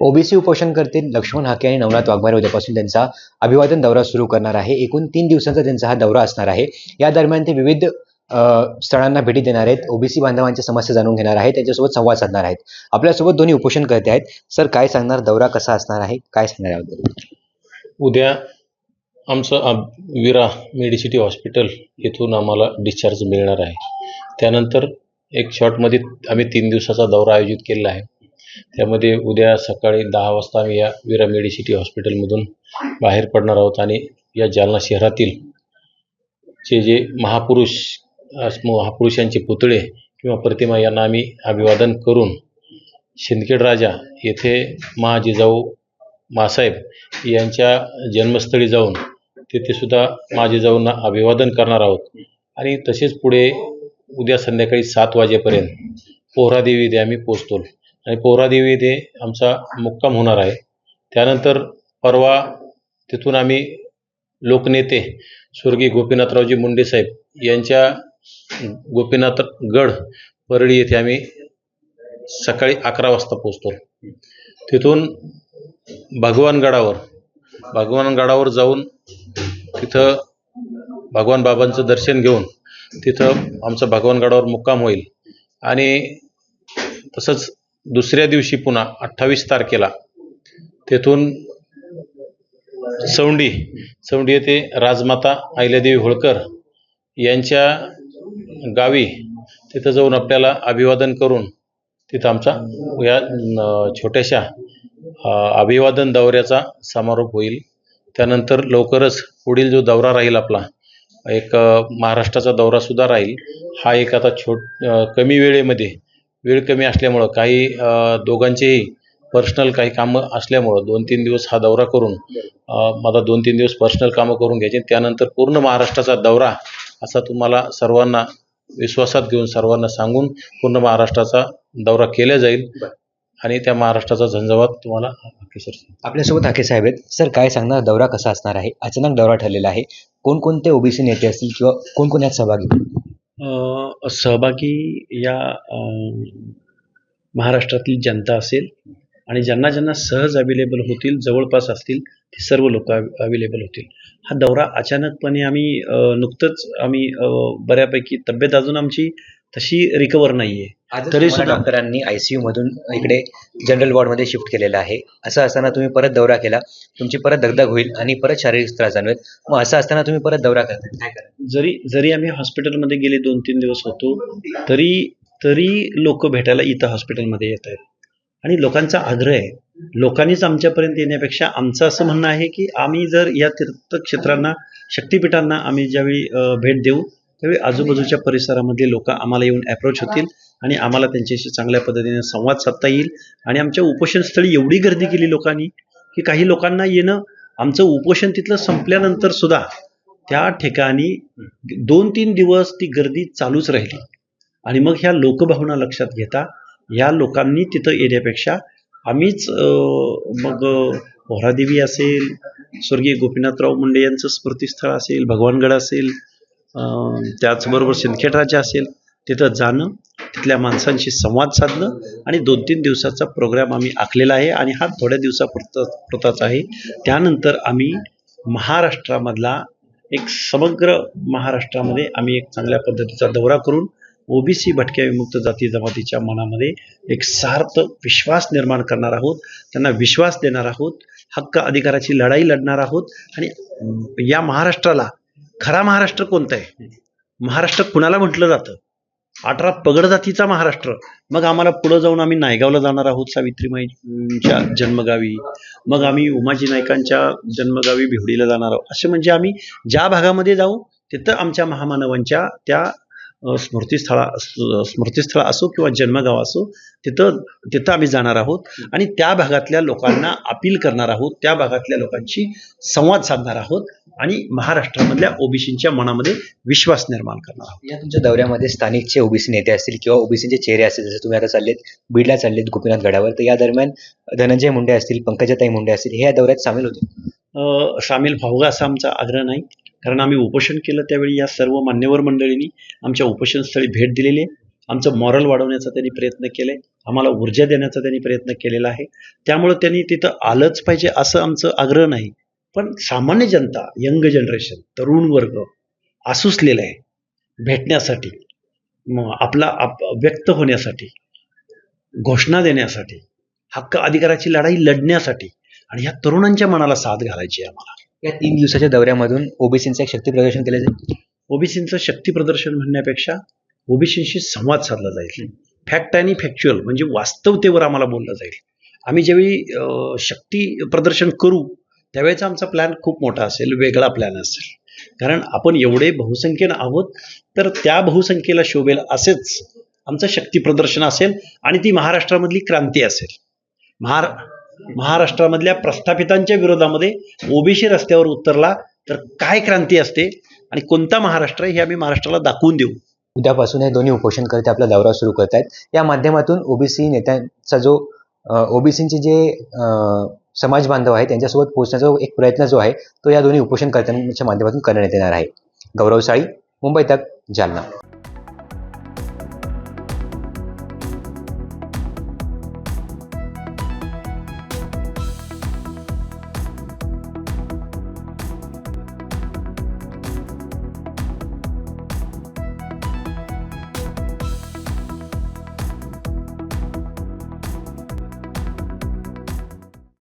OBC उपोषणकर्ते Laxman Hake आणि नवनाथ वाघमारे उद्यापासून त्यांचा अभिवादन दौरा सुरू करणार आहे. एकूण तीन दिवसांचा त्यांचा हा दौरा असणार आहे. या दरम्यान ते विविध स्थळांना भेटी देणार आहेत. ओबीसी बांधवांच्या समस्या जाणून घेणार आहेत. त्यांच्यासोबत संवाद साधणार आहेत. आपल्यासोबत दोन्ही उपोषणकर्ते आहेत. सर काय सांगणार? दौरा कसा असणार आहे? काय सांगणार याबद्दल? उद्या आमचं विरा मेडिसिटी हॉस्पिटल येथून आम्हाला डिस्चार्ज मिळणार आहे. त्यानंतर एक शॉर्टमध्ये आम्ही तीन दिवसाचा दौरा आयोजित केलेला आहे. त्यामध्ये उद्या सकाळी दहा वाजता आम्ही या विरा मेडिसिटी हॉस्पिटलमधून बाहेर पडणार आहोत आणि या जालना शहरातील चे जे महापुरुष महापुरुषांचे पुतळे किंवा प्रतिमा यांना आम्ही अभिवादन करून शिंदखेड राजा येथे मा जिजाऊ मासाहेब यांच्या जन्मस्थळी जाऊन तिथे सुद्धा मा जिजाऊंना अभिवादन करणार आहोत. आणि तसेच पुढे उद्या संध्याकाळी सात वाजेपर्यंत पोहरादेवी इथे आम्ही पोचतो आणि पोहरादेवी येथे आमचा मुक्काम होणार आहे. त्यानंतर परवा तिथून आम्ही लोकनेते स्वर्गीय गोपीनाथरावजी मुंडे साहेब यांच्या गोपीनाथ गड परळी येथे आम्ही सकाळी अकरा वाजता पोचतो तिथून भगवानगडावर भगवानगडावर भगवान गडावर जाऊन तिथं भगवान बाबांचं दर्शन घेऊन तिथं आमचा भगवानगडावर मुक्काम होईल. आणि तसंच दुसऱ्या दिवशी पुन्हा अठ्ठावीस तारखेला तेथून सौंडी सौंडी येथे राजमाता अहिल्यादेवी होळकर यांच्या गावी तिथं जाऊन आपल्याला अभिवादन करून तिथं आमचा या छोट्याशा अभिवादन दौऱ्याचा समारोप होईल. त्यानंतर लवकरच पुढील जो दौरा राहील आपला एक महाराष्ट्राचा दौरासुद्धा राहील. हा एक आता छोट कमी वेळेमध्ये वेळ कमी असल्यामुळं काही दोघांचेही पर्सनल काही कामं असल्यामुळं दोन तीन दिवस हा दौरा करून मला दोन तीन दिवस पर्सनल कामं करून घ्यायची. त्यानंतर पूर्ण महाराष्ट्राचा दौरा असा तुम्हाला सर्वांना विश्वासात घेऊन सर्वांना सांगून पूर्ण महाराष्ट्राचा दौरा केला जाईल. आणि त्या महाराष्ट्राचा झंझावात तुम्हाला आपल्यासोबत हाके साहेब आहेत. सर काय सांगणार? दौरा कसा असणार आहे? अचानक दौरा ठरलेला आहे. कोणकोणते ओबीसी नेते असतील किंवा कोण कोण यात सहभागी सहभागी या महाराष्ट्रातील जनता असेल आणि ज्यांना ज्यांना सहज अवेलेबल होतील जवळपास असतील ते सर्व लोक अवेलेबल होतील. हा दौरा अचानकपणे आम्ही नुकतंच आम्ही बऱ्यापैकी तब्येत अजून आमची तशी रिकवर नाही आहे तरी सुद्धा डॉक्टरांनी आयसीयू मधून इकडे जनरल वॉर्डमध्ये शिफ्ट केलेलं आहे. असं असताना तुम्ही परत दौरा केला. तुमची परत दगदग होईल आणि परत शारीरिक त्रास जाणवेल. मग असं असताना तुम्ही परत दौरा करता. काय करा? जरी जरी आम्ही हॉस्पिटलमध्ये गेले दोन तीन दिवस होतो तरी तरी लोक भेटायला इथं हॉस्पिटलमध्ये येत आहेत. आणि लोकांचा आग्रह आहे. लोकांनीच आमच्यापर्यंत येण्यापेक्षा आमचं असं म्हणणं आहे की आम्ही जर या तीर्थक्षेत्रांना शक्तिपीठांना आम्ही ज्यावेळी भेट देऊ त्यावेळी आजूबाजूच्या परिसरामध्ये लोक आम्हाला येऊन अप्रोच होतील आणि आम्हाला त्यांच्याशी चांगल्या पद्धतीने संवाद साधता येईल. आणि आमच्या उपोषणस्थळी एवढी गर्दी केली लोकांनी की काही लोकांना येणं आमचं उपोषण तिथलं संपल्यानंतर सुद्धा त्या ठिकाणी दोन तीन दिवस ती गर्दी चालूच राहिली. आणि मग ह्या लोकभावना लक्षात घेता या लोकांनी तिथं येण्यापेक्षा आम्हीच मग अं, पोहरादेवी असेल स्वर्गीय गोपीनाथराव मुंडे यांचं स्मृतीस्थळ असेल भगवानगड असेल त्याचबरोबर सिंदखेडराजा असेल तिथं जाणं तिथल्या माणसांशी संवाद साधणं आणि दोन तीन दिवसाचा प्रोग्राम आम्ही आखलेला आहे आणि हा थोड्या दिवसापुरता पुरताच आहे. त्यानंतर आम्ही महाराष्ट्रामधला एक समग्र महाराष्ट्रामध्ये आम्ही एक चांगल्या पद्धतीचा दौरा करून ओबीसी भटक्या विमुक्त जाती जमातीच्या मनामध्ये एक सार्थ विश्वास निर्माण करणार आहोत. त्यांना विश्वास देणार आहोत. हक्क अधिकाराची लढाई लढणार आहोत आणि या महाराष्ट्राला खरा महाराष्ट्र कोणता आहे? महाराष्ट्र कुणाला म्हटलं जातं? अठरा पगड जातीचा महाराष्ट्र. मग आम्हाला पुढं जाऊन आम्ही नायगावला जाणार आहोत सावित्रीमाईच्या जन्मगावी. मग आम्ही उमाजी नायकांच्या जन्मगावी भिवडीला जाणार आहोत. असे म्हणजे आम्ही ज्या भागामध्ये जाऊ तिथं आमच्या महामानवांच्या त्या स्मृतीस्थळा स्मृतीस्थळ असो किंवा जन्मगाव असो तिथं तिथं आम्ही जाणार आहोत. आणि त्या भागातल्या लोकांना अपील करणार आहोत. त्या भागातल्या लोकांशी संवाद साधणार आहोत. आणि महाराष्ट्रामधल्या ओबीसींच्या मनामध्ये विश्वास निर्माण करणार आहोत. या तुमच्या दौऱ्यामध्ये स्थानिकचे ओबीसी नेते असतील किंवा ओबीसीचे चेहरे असतील जसे तुम्ही आता चाललेत बीडला चाललेत गोपीनाथ गडावर तर या दरम्यान धनंजय मुंडे असतील पंकजाताई मुंडे असतील हे या दौऱ्यात सामील होते. सामील व्हावं असा आमचा आग्रह नाही. कारण आम्ही उपोषण केलं त्यावेळी या सर्व मान्यवर मंडळींनी आमच्या उपोषणस्थळी भेट दिलेली आहे. आमचं मॉरल वाढवण्याचा त्यांनी प्रयत्न केलाय आम्हाला ऊर्जा देण्याचा त्यांनी प्रयत्न केलेला आहे. त्यामुळं त्यांनी तिथं आलंच पाहिजे असं आमचं आग्रह नाही. पण सामान्य जनता यंग जनरेशन तरुण वर्ग आसुसलेला आहे. भेटण्यासाठी म आपला आप व्यक्त होण्यासाठी घोषणा देण्यासाठी हक्क अधिकाराची लढाई लढण्यासाठी आणि ह्या तरुणांच्या मनाला साथ घालायची आहे आम्हाला. या तीन दिवसाच्या दौऱ्यामधून ओबीसीचं एक शक्ती प्रदर्शन केलं जाईल. ओबीसींचं शक्ती प्रदर्शन म्हणण्यापेक्षा ओबीसींशी संवाद साधला जाईल. फॅक्ट आणि फॅक्च्युअल म्हणजे वास्तवतेवर आम्हाला बोललं जाईल. आम्ही ज्यावेळी शक्ती प्रदर्शन करू त्यावेळेचा आमचा प्लॅन खूप मोठा असेल वेगळा प्लॅन असेल. कारण आपण एवढे बहुसंख्येनं आहोत तर त्या बहुसंख्येला शोभेल असेच आमचं शक्ती प्रदर्शन असेल आणि ती महाराष्ट्रामधली क्रांती असेल. महार महाराष्ट्रामधल्या प्रस्थापितांच्या विरोधामध्ये ओबीसी रस्त्यावर उतरला तर काय क्रांती असते आणि कोणता महाराष्ट्र आहे हे आम्ही महाराष्ट्राला दाखवून देऊ. उद्यापासून हे दोन्ही उपोषणकर्ते आपला दौरा सुरू करत आहेत. या माध्यमातून ओबीसी नेत्यांचा जो ओबीसींचे जे समाज बांधव आहे त्यांच्यासोबत पोहोचण्याचा एक प्रयत्न जो आहे तो या दोन्ही उपोषणकर्त्यांच्या माध्यमातून करण्यात येणार आहे. गौरव साळी मुंबई तक जालना.